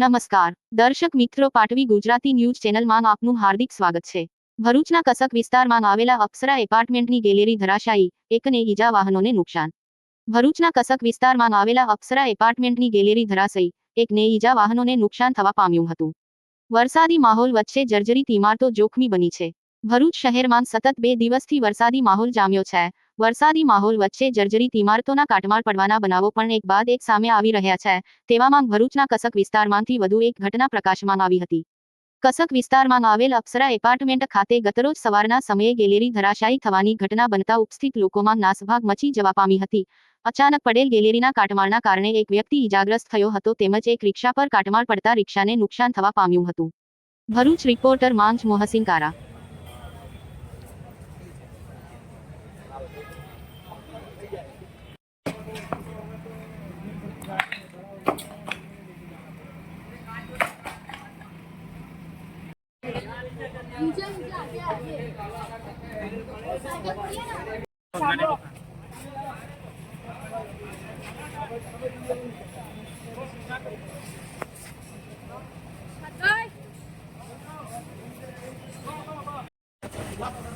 નમસ્કાર. દર્શક મિત્રો, પાટવી ગુજરાતી ન્યૂઝ ચેનલમાં આપનું હાર્દિક સ્વાગત છે. ભરૂચના કસક વિસ્તારમાં આવેલા અપ્સરા એપાર્ટમેન્ટની ગેલેરી ધરાશાયી, એકને ઈજા વાહનોને નુકસાન. ભરૂચના કસક વિસ્તારમાં આવેલા અપ્સરા એપાર્ટમેન્ટની ગેલેરી ધરાશયી, એકને ઈજા વાહનોને નુકસાન થવા પામ્યું હતું. વરસાદી માહોલ વચ્ચે જર્જરિત ઇમારતો જોખમી બની છે. ભરૂચ શહેરમાં સતત બે દિવસથી વરસાદી માહોલ જામ્યો છે. વરસાદી માહોલ વચ્ચે જર્જરિત ઇમારતોના કાટમાળ પડવાના બનાવો પણ એક બાદ એક સામે આવી રહ્યા છે. તેવામાં ભરૂચના કસક વિસ્તારમાંથી વધુ એક ઘટના પ્રકાશમાં આવી હતી. કસક વિસ્તારમાં આવેલ અપ્સરા એપાર્ટમેન્ટ ખાતે ગતરોજ સવારના સમયે ગેલેરી ધરાશાયી થવાની ઘટના બનતા ઉપસ્થિત લોકોમાં નાસભાગ મચી જવા પામી હતી. અચાનક પડેલ ગેલેરીના કાટમાળના કારણે એક વ્યક્તિ ઇજાગ્રસ્ત થયો હતો તેમજ એક રિક્ષા પર કાટમાળ પડતા રિક્ષાને નુકસાન થવા પામ્યું હતું. ભરૂચ રિપોર્ટર માંજ મોહસિન કારા What?